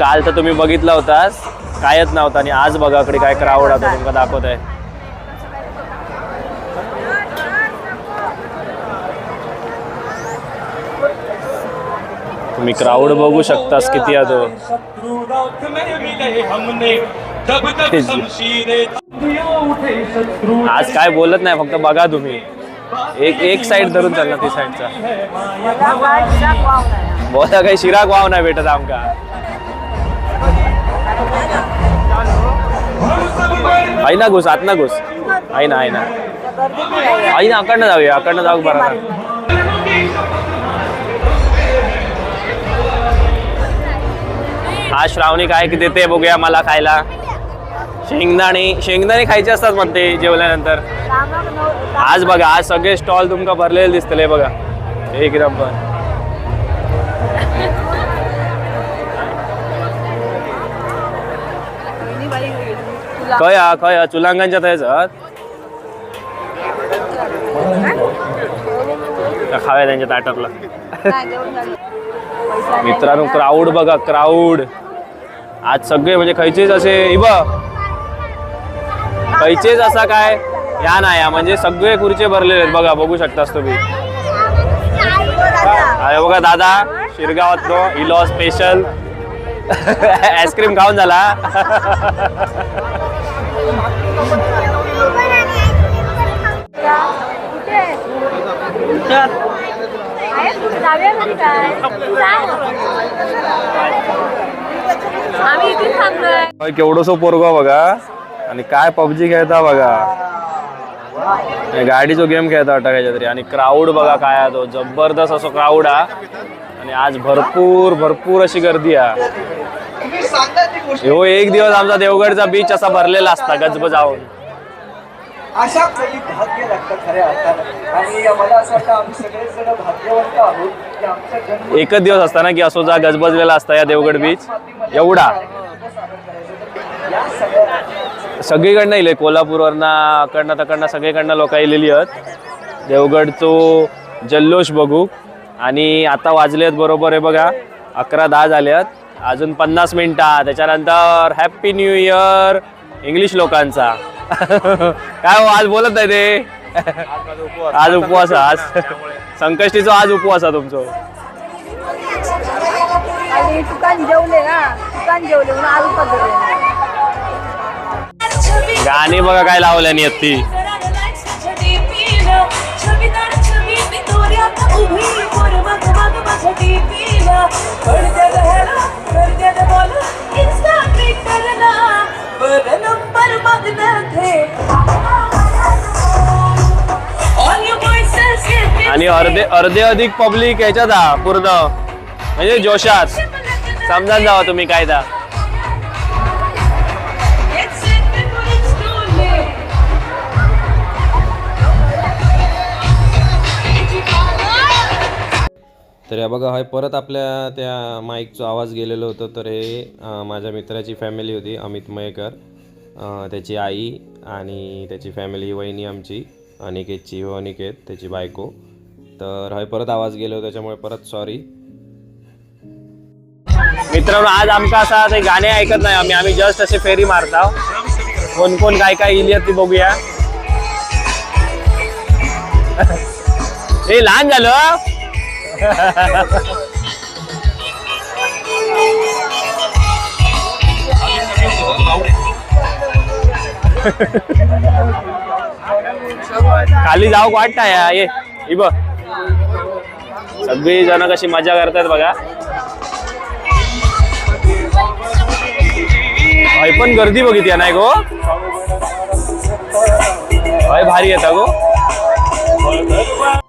काल तर तुम्ही बघितला होतास कायच नव्हता आणि आज बघा इकडे काय क्राऊड आता तुमका दाखवत आहे. तुम्ही क्राऊड बघू शकतास किती आहे तो आज काय बोलत नाही फक्त बघा तुम्ही. एक एक साईड धरून चालला ती साईडचा बोला काही शिराक वाव नाही भेटत आमका. आहे ना घुस आत ना घुस. आहे ना आई ना आई ना आकडनं जाऊया अकडनं जाऊ बरं हा श्रावणी काय देते बघूया मला खायला. शेंगदाणे शेंगदाणे खायचे असतात म्हणते जेवल्यानंतर. आज बघा आज सगळे स्टॉल तुमका भरलेले दिसतले बघा. एक नंबर खय हा खय हा चुलांगांच्या थंयच खाव्या त्यांच्या ताटातला. मित्रांनो क्राऊड बघा क्राऊड आज सगळे म्हणजे खयचेच असे इब. खयचेच असा काय? या ना या म्हणजे सगळे खुर्चे भरलेले आहेत. बघा बघू शकतास तुम्ही. अरे बघा दादा शिरगावात तो इलो स्पेशल आईस्क्रीम खाऊन झाला. केवढस पोरगा बघा? आणि काय पबजी खेळता बघा. गाडीचो गेम खेळता वाटत काहीतरी तरी. आणि क्राऊड बघा काय तो. जबरदस्त असो क्राऊड हा आणि आज भरपूर भरपूर अशी गर्दी आहे. हो एक दिवस आमचा देवगडचा बीच असा भरलेला असता गजबजावून अशा काही भाग्य लागतं खऱ्या अर्थानं. आणि मला असं वाटतं आम्ही सगळेच जण भाग्यवंत आहोत की आमचा जन्म एकच दिवस असताना की असो जा गजबजलेला असता या देवगड बीच एवढा. या सगळ्या सगळीकडनं येईल कोल्हापूरवरनं कडनं तकडनं सगळीकडनं लोक येलेली आहेत. देवगडचो जल्लोष बघू. आणि आता वाजले आहेत बरोबर आहे बघा अकरा दहा झाले आहेत. अजून पन्नास मिनिटं त्याच्यानंतर हॅप्पी न्यू इयर इंग्लिश लोकांचा. काय हो आज बोलत नाही ते? आज उपवास आहे, आज. संकष्टीचा आज उपवास आहे तुमचं. आणि दुकान जेवले ना दुकान जेवले म्हणून आलू पण जेवले गाणी बघा काय लावल्यानी आहेत ती आणि अर्धे अर्धे अधिक पब्लिक याच्यात हा पूर्ण. म्हणजे जोशात. समजान जावा तुम्ही कायदा. तर या बघा हाय परत आपल्या त्या माईकचा आवाज गेलेलो होतो. तर हे माझ्या मित्राची फॅमिली होती अमित मयेकर. त्याची आई आणि त्याची फॅमिली वहिनी आमची अनिकेतची हो अनिकेत त्याची बायको. तर हाय परत आवाज गेलो त्याच्यामुळे परत सॉरी मित्रांनो आज आमका असा ते गाणे ऐकत नाही आम्ही. आम्ही जस्ट असे फेरी मारता कोण कोण काय काय इली ती बघूया. हे लहान झालं हो? खाली जाऊ वाटता या? ये ही बघ. सगळी जण कशी मजा करतात बघा. हय पण गर्दी बघितली नाही गो हय भारी येता गो हो.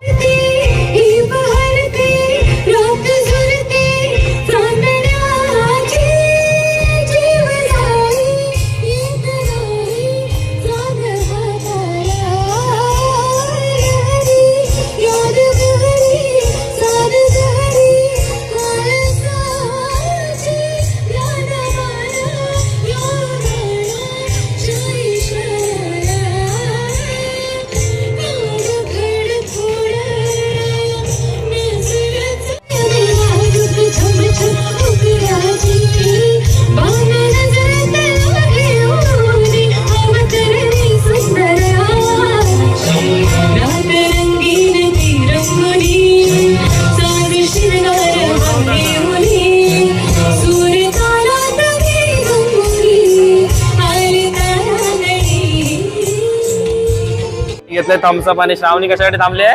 थम्सअप आणि श्रावणी कशासाठी थांबले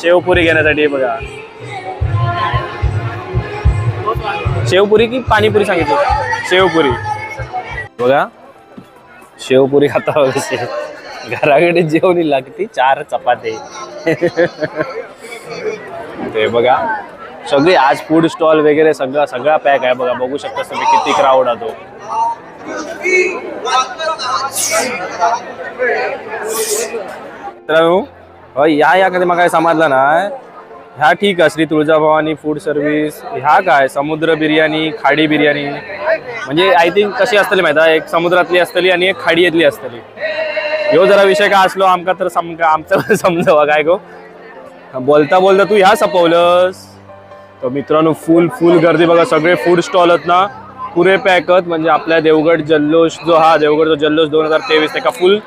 शेवपुरी घेण्यासाठी बघा. शेवपुरी की पाणीपुरी सांगितली? शेवपुरी. बघा. शेवपुरी खाता बघा घराकडे जेवणी लागते चार चपाती. ते बघा. सगळी आज फूड स्टॉल वगैरे सगळा सगळा पॅक आहे बघा. बघू शकता तुम्ही किती क्राऊड आहे तो. मित्रांनो अ, या या कधी मला समजलं ना ह्या ठीक आहे श्री तुळजाभवानी फूड सर्व्हिस ह्या काय समुद्र बिर्याणी खाडी बिर्याणी. म्हणजे आय थिंक कशी असतली माहिती आहे? एक समुद्रातली असतली आणि एक खाडीतली असतली. ह्यो जरा विषय काय असलो आमका तर समका आमचं समजावा काय गो? बोलता बोलता तू ह्या सपवलंस. तर मित्रांनो फुल फुल गर्दी बघा सगळे फूड स्टॉल आहेत ना पुरे पॅकत म्हणजे आपल्या देवगड जल्लोष जो हा देवगड जो जल्लोष दोन हजार तेवीस त्याका फुल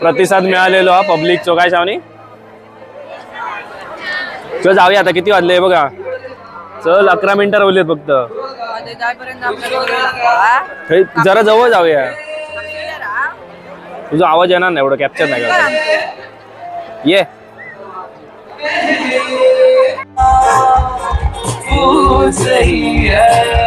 प्रतिसाद मिळालेलो हा पब्लिकचो काय शावनी? चल जाऊया आता किती वाजले बघा. चल अकरा मिनिटं राहिलेत फक्त. जरा जवळ जाऊया. तुझा आवाज येणार नाही एवढं कॅप्चर नाही कर करत. ये. Oh, say yeah.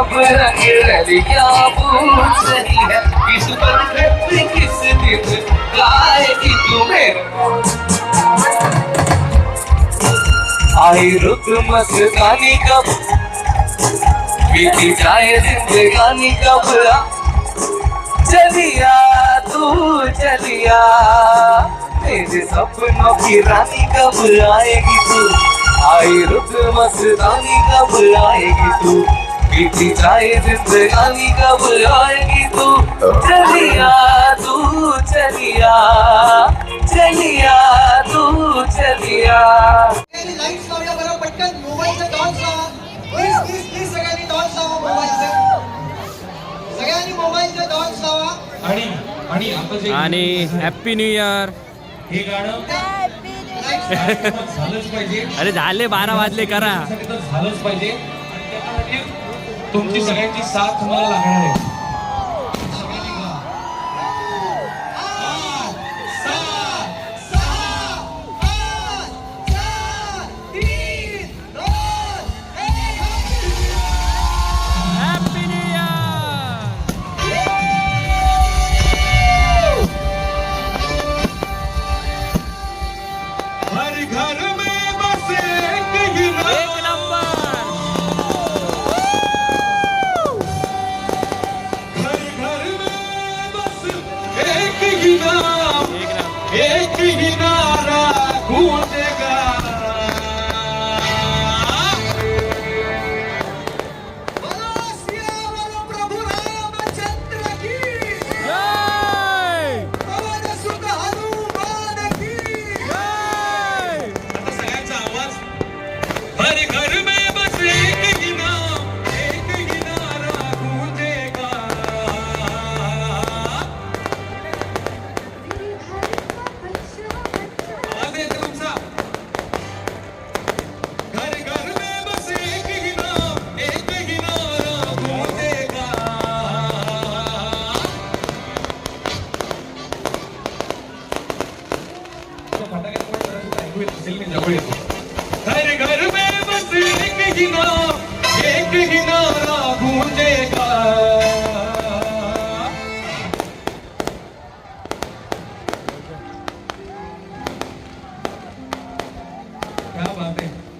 गलियां सब रंग रलियां वो सही है किस बरकत किस दिन लाएगी तुम्हें आई रुत मस्तानी कब बीती जाए जिंदगानी कब चलिया तू चलिया. मेरे सपनों की रानी कब आएगी तू. आई रुत मस्तानी कब आएगी तू. बीती जाए जिंदगानी कब आएगी तू। चलिया तू चलिया चलिया तू चलिया। सगळ्यांनी लाईट्स लावल्या बरं पटकन मोबाईलचं टॉर्च लावा प्लीज प्लीज प्लीज सगळ्यांनी टॉर्च लावा मोबाईलचं सगळ्यांनी मोबाईलचं टॉर्च लावा आणि आणि आता जे आणि हॅपी न्यू इयर हे गाणं कार्यक्रमात झालंच पाहिजे. अरे झाले बारा वाजले करा. झालंच पाहिजे. तुमची सगळ्यांची साथ मला लागणार आहे.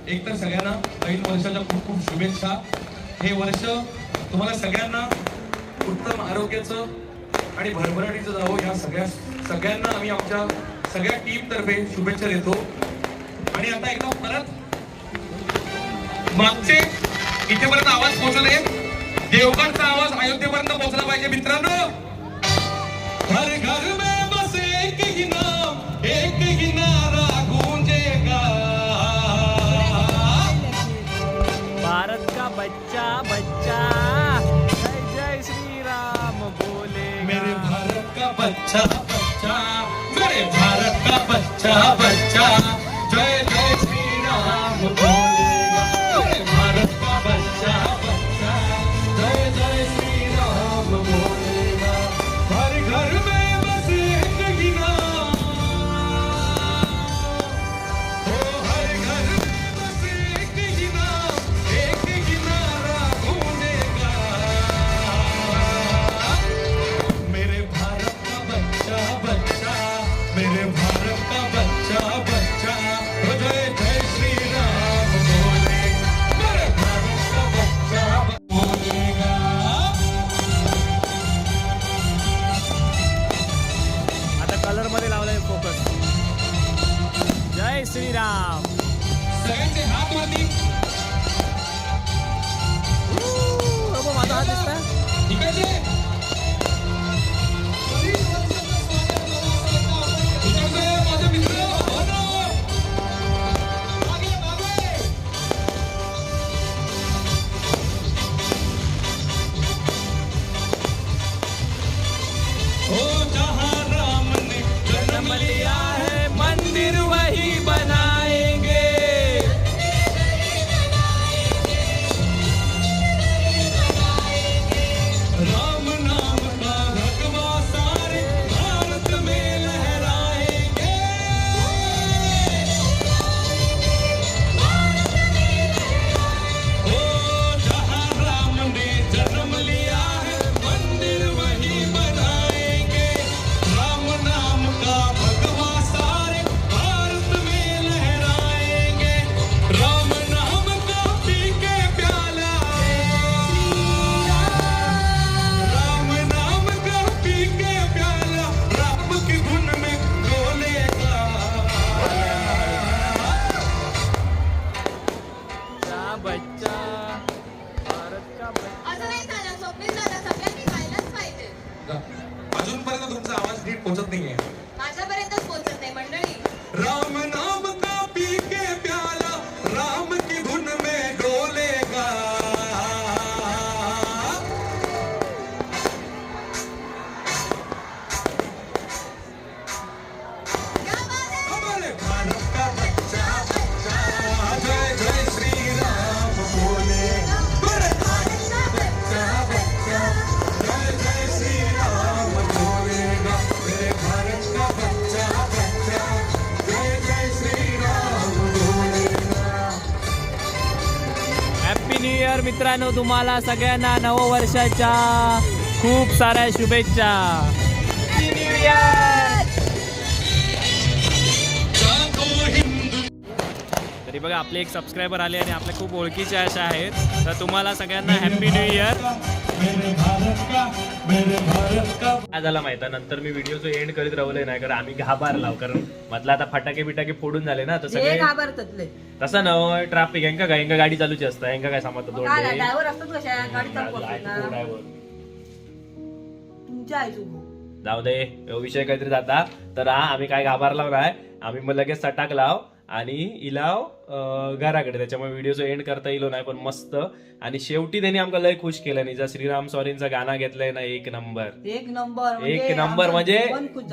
एकतर एक तर सगळ्यांना नवीन वर्षाच्या खूप खूप शुभेच्छा. हे वर्ष तुम्हाला सगळ्यांना उत्तम आरोग्याचं आणि भरभराटीचं जावं. या सगळ्या सगळ्यांना आम्ही आमच्या सगळ्या टीम तर्फे शुभेच्छा देतो. आणि आता एकदा परत मागचे इथेपर्यंत आवाज पोहोचले देवगडचा आवाज अयोध्येपर्यंत पोहोचला पाहिजे मित्रांनो. बच्चा बच्चा मेरे भारत का बच्चा बच्चा जय जय श्री राम बोलेगा मेरे भारत का बच्चा बच्चा जय जय श्री राम बोलेगा न्यू इयर मित्रांनो तुम्हाला सगळ्यांना नववर्षाच्या खूप साऱ्या शुभेच्छा. न्यू तरी बघा आपले एक सबस्क्रायबर आले आणि आपल्या खूप ओळखीचे अशा आहेत. तर तुम्हाला सगळ्यांना हॅपी न्यू इयर मेरे भारत का मेरे भारत का। काय झाला माहिती आहे? नंतर मी व्हिडिओचं एंड करीत राहले नाही कारण आम्ही घाबरलाव कारण म्हटलं आता फटाके बिटाके फोडून झाले ना तर सगळे घाबरतले तसं न ट्रॅफिक यांका काय यांका गाडी चालूची असतं यांका काय सांगतो दोन. ड्रायव्हर जाऊ दे विषय काहीतरी जाता. तर हा आम्ही काय घाबरला नाही आम्ही मग लगेच सटाक लाव. आणि इलाव घराकडे. त्याच्यामुळे व्हिडिओचं एंड करता येलो नाही पण मस्त. आणि शेवटी त्यांनी आमका लय खुश केलं. नाही जर श्रीराम सॉरींचं गाणं घेतलंय ना एक नंबर. एक नंबर म्हणजे एक नंबर आमचं म्हणजे.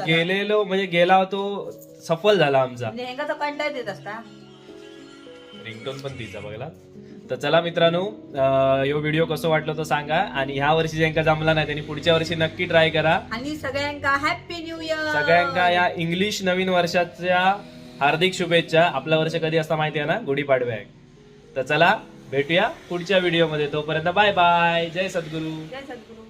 गेलेलो म्हणजे गेला तो सफल झाला आमचा. हेंगा तर कंटाळ देत असता. रिंगटोन पण तिचा बघला. तर चला मित्रांनो ह्यो व्हिडिओ कसं वाटलं तर सांगा. आणि ह्या वर्षी ज्यांका जमला नाही त्यांनी पुढच्या वर्षी नक्की ट्राय करा. आणि सगळ्यांका हॅपी न्यू इयर सगळ्यांका या इंग्लिश नवीन वर्षाच्या हार्दिक शुभेच्छा. आपला वर्ष कधी असता माहिती आहे ना? गुढीपाडव्या तर चला भेटूया पुढच्या व्हिडिओमध्ये तोपर्यंत बाय बाय जय सद्गुरू. जय सद्गुरू.